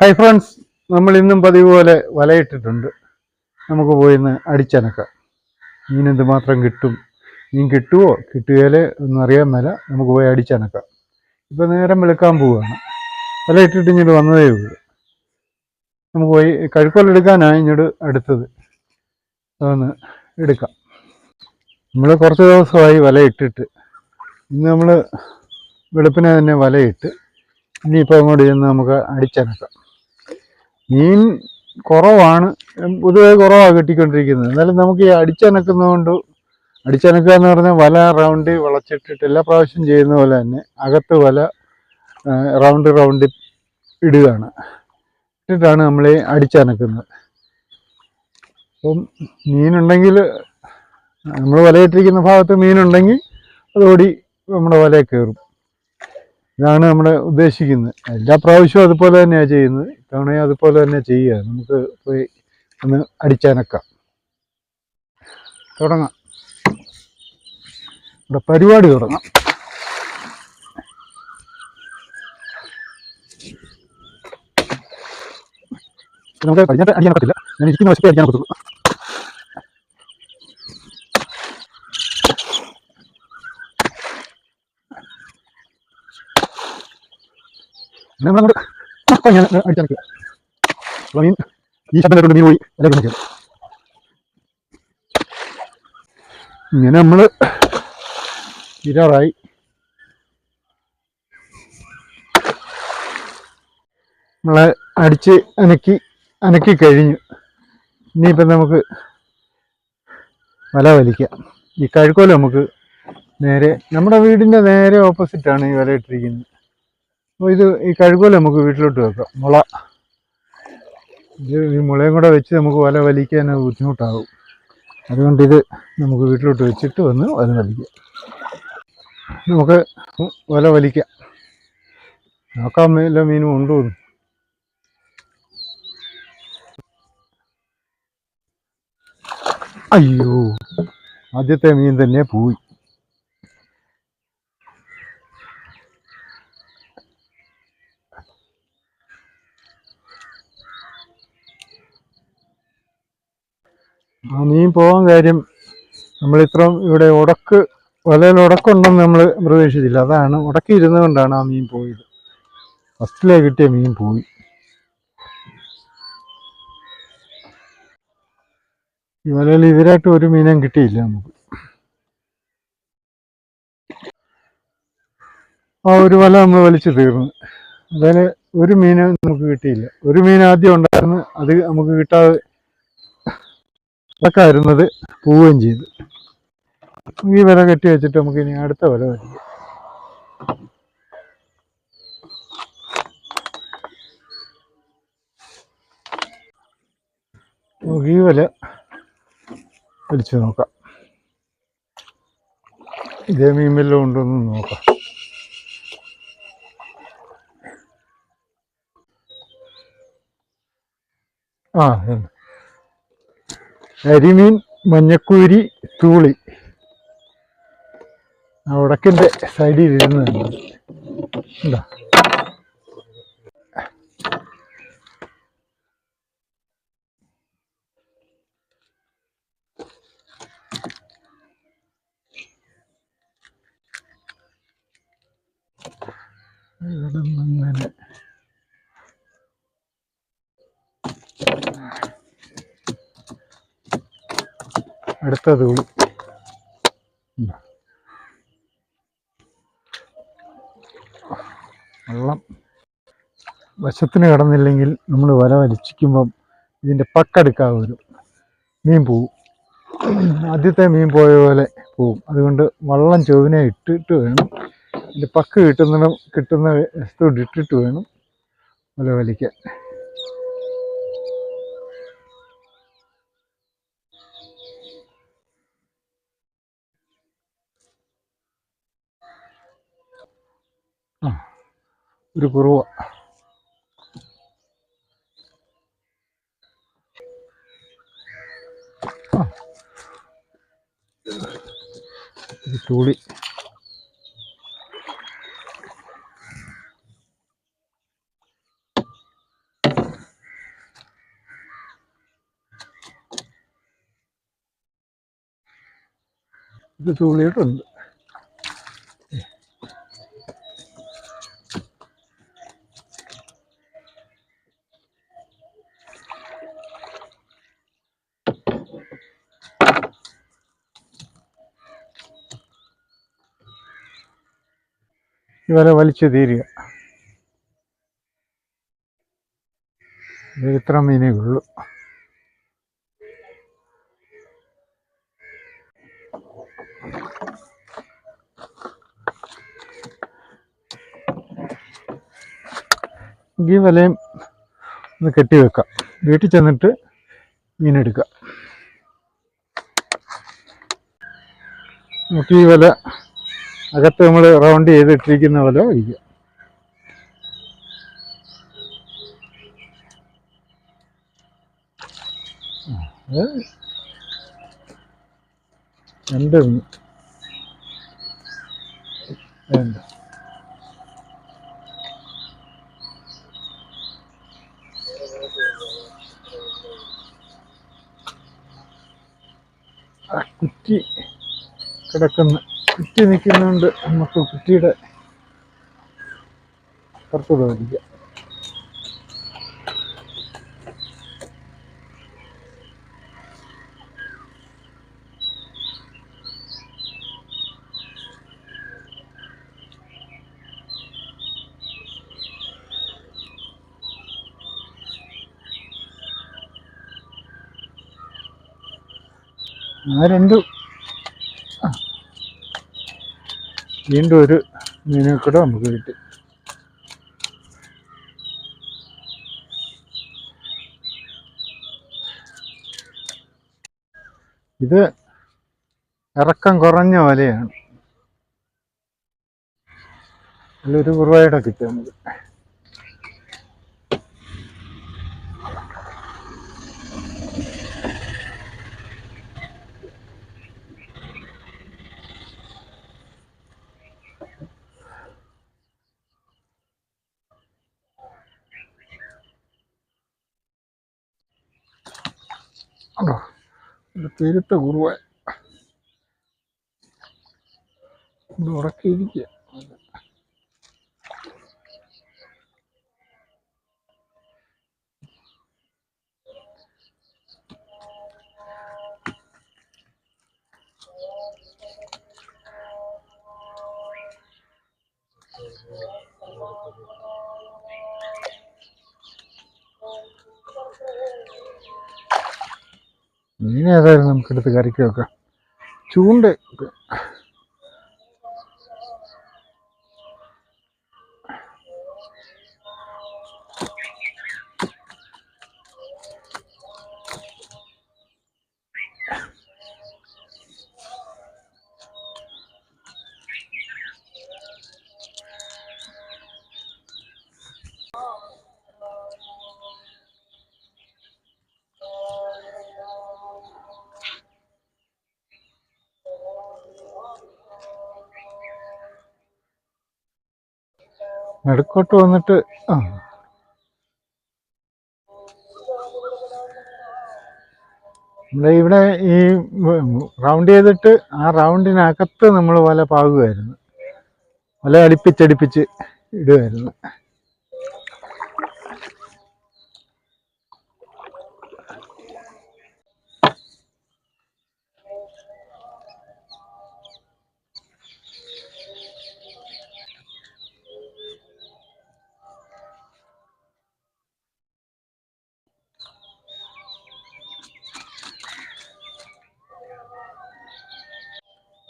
Hi friends നമ്മൾ ഇന്നും പതിവ് പോലെ വലയിട്ടിട്ടുണ്ട്. നമുക്ക് പോയി ഇന്ന് അടിച്ചനക്കാം. മീൻ എന്തുമാത്രം കിട്ടും? മീൻ കിട്ടുമോ കിട്ടുകയില്ലേ ഒന്നും അറിയാൻ മേല. നമുക്ക് പോയി അടിച്ചനക്കാം. ഇപ്പം നേരം വെളുക്കാൻ പോവുകയാണ് വലയിട്ടിട്ട് ഇങ്ങോട്ട് വന്നതേ ഉള്ളൂ. നമുക്ക് പോയി കഴുക്കോലെടുക്കാനാണ് ഇങ്ങോട്ട് അടുത്തത്. അതൊന്ന് എടുക്കാം. നമ്മൾ കുറച്ച് ദിവസമായി വലയിട്ടിട്ട്. ഇന്ന് നമ്മൾ വെളുപ്പിനെ തന്നെ വലയിട്ട്. ഇനിയിപ്പോൾ അങ്ങോട്ട് ചെന്ന് നമുക്ക് അടിച്ചനക്കാം. മീൻ കുറവാണ്. പൊതുവെ കുറവാണ് കിട്ടിക്കൊണ്ടിരിക്കുന്നത്. എന്നാലും നമുക്ക് ഈ അടിച്ചനക്കുന്നതുകൊണ്ട് അടിച്ചനക്കുക എന്ന് പറഞ്ഞാൽ വല റൗണ്ട് വളച്ചിട്ടിട്ട് എല്ലാ പ്രാവശ്യം ചെയ്യുന്ന പോലെ തന്നെ അകത്ത് വല റൗണ്ട് റൗണ്ട് ഇടുകയാണ്. ഇട്ടിട്ടാണ് നമ്മൾ അടിച്ചനക്കുന്നത്. അപ്പം മീനുണ്ടെങ്കിൽ നമ്മൾ വലയിട്ടിരിക്കുന്ന ഭാഗത്ത് മീനുണ്ടെങ്കിൽ അതോടി നമ്മുടെ വലയിൽ കയറും. ഇതാണ് നമ്മുടെ ഉദ്ദേശിക്കുന്നത്. എല്ലാ പ്രാവശ്യവും അതുപോലെ തന്നെയാണ് ചെയ്യുന്നത്. ഇത്തവണയും അതുപോലെ തന്നെ ചെയ്യുക. നമുക്ക് പോയി ഒന്ന് അടിച്ചനക്കാം. തുടങ്ങാം. ഇവിടെ പരിപാടി തുടങ്ങാം. നമുക്ക് കഴിഞ്ഞിട്ട് അടിക്കാൻ പറ്റില്ല ഞാൻ ഇരിക്കുന്ന വശത്തെ അടിക്കാൻ പറ്റുള്ളൂ നമ്മളങ്ങോട്ട് ഞാൻ അടിച്ചാൽ നിൽക്കുക അപ്പോൾ മീൻ ഈ ശബ്ദം കേട്ടുകൊണ്ട് മീൻ പോയി വിലക്ക് നിൽക്കുക ഇങ്ങനെ നമ്മൾ ഇരാറായി നമ്മളെ അടിച്ച് അനക്കി അനക്കി കഴിഞ്ഞു. ഇനിയിപ്പം നമുക്ക് വല വലിക്കാം. ഈ കഴുക്കോല നമുക്ക് നേരെ നമ്മുടെ വീടിന്റെ നേരെ ഓപ്പോസിറ്റാണ് ഈ വല ഇട്ടിരിക്കുന്നത്. അപ്പോൾ ഇത് ഈ കഴുകോല നമുക്ക് വീട്ടിലോട്ട് വെക്കാം. മുള. ഇത് ഈ മുളയും കൂടെ വെച്ച് നമുക്ക് വല വലിക്കാൻ ബുദ്ധിമുട്ടാകും അതുകൊണ്ട് ഇത് നമുക്ക് വീട്ടിലോട്ട് വെച്ചിട്ട് വന്ന് വല വലിക്കാം. നമുക്ക് വല വലിക്കാം. നോക്കാൻ എല്ലാ മീനും ഉണ്ടോ അയ്യോ ആദ്യത്തെ മീൻ തന്നെ പോയി. മീൻ പോകാൻ കാര്യം നമ്മൾ ഇത്രയും ഇവിടെ ഉടക്ക് വലയിൽ ഉടക്കുണ്ടെന്ന് നമ്മൾ പ്രതീക്ഷിച്ചില്ല. അതാണ് ഉടക്കി ഇരുന്നുകൊണ്ടാണ് ആ മീൻ പോയത്. ഫസ്റ്റിലേ കിട്ടിയ മീൻ പോയി. ഈ വലയിൽ ഇതിരായിട്ട് ഒരു മീനും കിട്ടിയില്ല നമുക്ക്. ആ ഒരു വല നമ്മൾ വലിച്ചു തീർന്നു. അതിൽ ഒരു മീനും നമുക്ക് കിട്ടിയില്ല. ഒരു മീൻ ആദ്യം ഉണ്ടായിരുന്നു. അത് നമുക്ക് കിട്ടാതെ അതൊക്കെയായിരുന്നത് പോവുകയും ചെയ്തു. ഈ വില കെട്ടി വെച്ചിട്ട് നമുക്ക് ഇനി അടുത്ത വില വരിക ഈ വില വലിച്ചു നോക്കാം. ഇതേ മീൻ വല്ലതും ഉണ്ടോന്ന് നോക്കാം. ആ. കരിമീൻ മഞ്ഞക്കൂരി തൂളി. ആ ഉടക്കിന്റെ സൈഡിൽ ഇരുന്നുണ്ട് എന്താ ഇവിടെ നിന്നിങ്ങനെ അടുത്ത തൂളി? വെള്ളം വശത്തിന് കിടന്നില്ലെങ്കിൽ നമ്മൾ വല വലിച്ചിക്കുമ്പം ഇതിന്റെ പക്കെടുക്കാതെ വരും. മീൻ പോവും. ആദ്യത്തെ മീൻ പോയ പോലെ പോവും. അതുകൊണ്ട് വള്ളം ചുവനെ ഇട്ടിട്ട് വേണം. ഇതിന്റെ പക്ക് കിട്ടുന്ന കിട്ടുന്ന ഇട്ടിട്ട് വേണം വല വലിക്കാൻ. ഒരു കുറവാണ് ചൂളി ഇത് ചൂളിയിട്ടുണ്ട് വല വലിച്ചു തീരുക. ഇത് ഇത്ര മീനേ ഉള്ളൂ. ഈ വലയും ഒന്ന് കെട്ടി വെക്കാം. വീട്ടിൽ ചെന്നിട്ട് മീനെടുക്കാം നമുക്ക് ഈ വല അകത്ത് നമ്മൾ റൗണ്ട് ചെയ്തിട്ടിരിക്കുന്ന പോലെ വയ്ക്കുക രണ്ട്. വേണ്ട കുറ്റി കിടക്കുന്ന കുറ്റി നിൽക്കുന്നുണ്ട്. നമുക്ക് കുറ്റിയുടെ പുറത്തൂടെ വലിക്കാം. ആ രണ്ട് ആ. വീണ്ടും ഒരു മീനെ കൂടെ നമുക്ക് കിട്ടി. ഇത് ഇറക്കം കുറഞ്ഞ വലയാണ്. നല്ലൊരു കുറവായിട്ടൊക്കെ കിട്ടും നമുക്ക്. ഉണ്ടോ ഇത് പെരുത്ത കുറുവ ഉറക്കിയിരിക്കുക. മീൻ ഏതായാലും നമുക്കെടുത്ത് കറിക്ക് വെക്കാം ചൂണ്ട. നടുക്കോട്ട് വന്നിട്ട് ആ. ഇവിടെ ഈ റൗണ്ട് ചെയ്തിട്ട് ആ റൗണ്ടിനകത്ത് നമ്മൾ വല പാകുമായിരുന്നു വല അടുപ്പിച്ചടുപ്പിച്ച് ഇടുമായിരുന്നു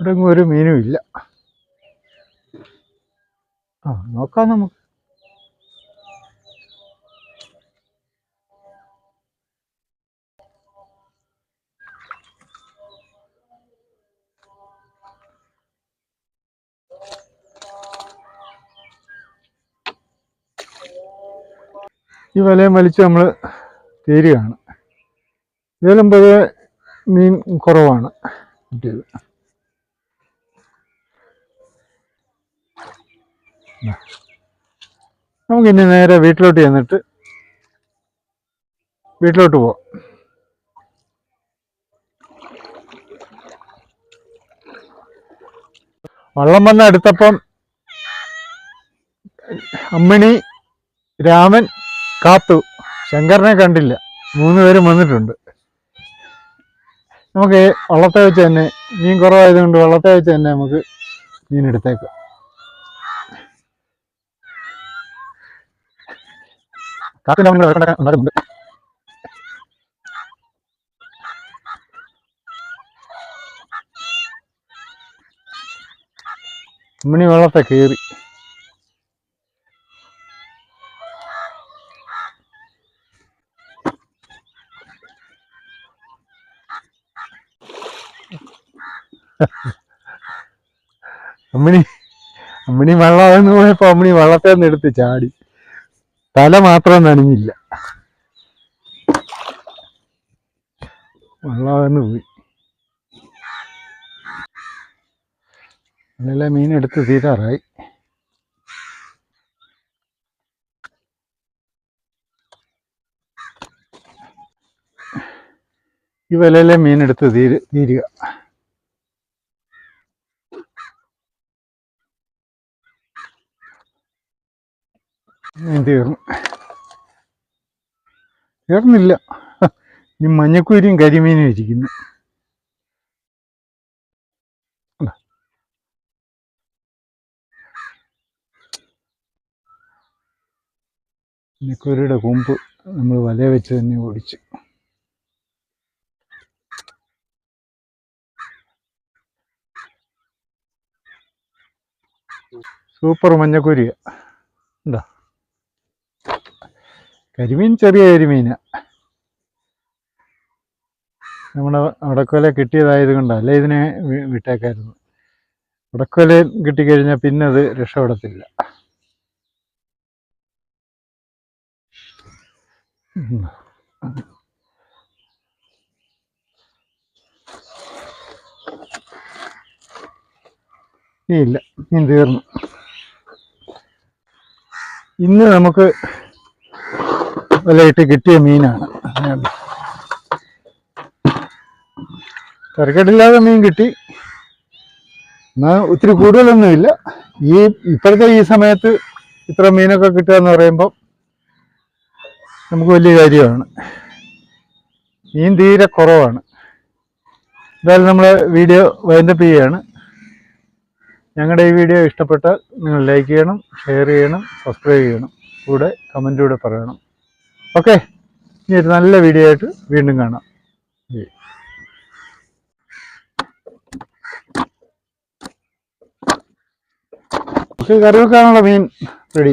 ഇവിടെ എങ്ങും ഒരു മീനും ഇല്ല. ആ നോക്കാം നമുക്ക്. ഈ വലയം വലിച്ച് നമ്മൾ തീരുകയാണ് ഇതിലും പൊതുവെ മീൻ കുറവാണ് കിട്ടിയത്. നമുക്ക് ഇനി നേരെ വീട്ടിലോട്ട് ചെന്നിട്ട് വീട്ടിലോട്ട് പോവാം. വള്ളം വന്ന് അടുത്തപ്പം അമ്മിണി രാമൻ കാത്തു. ശങ്കരനെ കണ്ടില്ല. മൂന്ന് പേരും വന്നിട്ടുണ്ട്. നമുക്ക് വള്ളത്തെ വെച്ച് തന്നെ മീൻ കുറവായതുകൊണ്ട് വള്ളത്തെ വെച്ച് തന്നെ നമുക്ക് മീൻ എടുത്തേക്കാം. കാത്തിന്റെ നിങ്ങൾ വഴക്കുണ്ടാക്കാൻ ഉണ്ടാക്കുന്നുണ്ട് അമ്മിണി വെള്ളത്തെ കയറി അമ്മിണി അമ്മിണി വെള്ളമെന്ന് പോയപ്പോ അമ്മിണി വെള്ളത്തെ എടുത്ത് ചാടി. തല മാത്രം നനഞ്ഞില്ല. വെള്ളമെന്ന് പോയി. അതിലെല്ലാം മീൻ എടുത്ത് തീരാറായി. ഈ വലയിലെ മീൻ എടുത്ത് തീര് തീരുക. തീർന്നു. തീർന്നില്ല. ഈ മഞ്ഞക്കുരിയും കരിമീനും ഇരിക്കുന്നു. മഞ്ഞക്കുരിയുടെ കൊമ്പ് നമ്മൾ വല വെച്ച് തന്നെ ഓടിച്ചു. സൂപ്പർ മഞ്ഞക്കൂരിയ എന്താ കരിമീൻ ചെറിയ കരിമീന നമ്മുടെ ഉടക്കോല കിട്ടിയതായത് കൊണ്ടല്ല ഇതിനെ വിട്ടേക്കായിരുന്നു. ഉടക്കോല കിട്ടിക്കഴിഞ്ഞാൽ പിന്നെ അത് രക്ഷപ്പെടത്തില്ല. ഇല്ല മീൻ തീർന്നു. ഇന്ന് നമുക്ക് വിലയിട്ട് കിട്ടിയ മീനാണ്. തിരക്കേടില്ലാതെ മീൻ കിട്ടി. എന്നാൽ ഒത്തിരി കൂടുതലൊന്നുമില്ല ഈ ഇപ്പോഴത്തെ ഈ സമയത്ത് ഇത്ര മീനൊക്കെ കിട്ടുക എന്ന് പറയുമ്പം നമുക്ക് വലിയ കാര്യമാണ്. മീൻ തീരെ കുറവാണ്. എന്തായാലും നമ്മൾ വീഡിയോ വൈൻഡപ്പ് ചെയ്യുകയാണ് ഞങ്ങളുടെ ഈ വീഡിയോ ഇഷ്ടപ്പെട്ടാൽ നിങ്ങൾ ലൈക്ക് ചെയ്യണം ഷെയർ ചെയ്യണം സബ്സ്ക്രൈബ് ചെയ്യണം. കൂടെ കമന്റിലൂടെ പറയണം. ഓക്കെ. ഇനി ഒരു നല്ല വീഡിയോ ആയിട്ട് വീണ്ടും കാണാം. കറി വെക്കാനുള്ള മീൻ റെഡി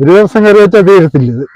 ഒരു ദിവസം കറി വെച്ചാൽ തീരത്തില്ല ഇത്.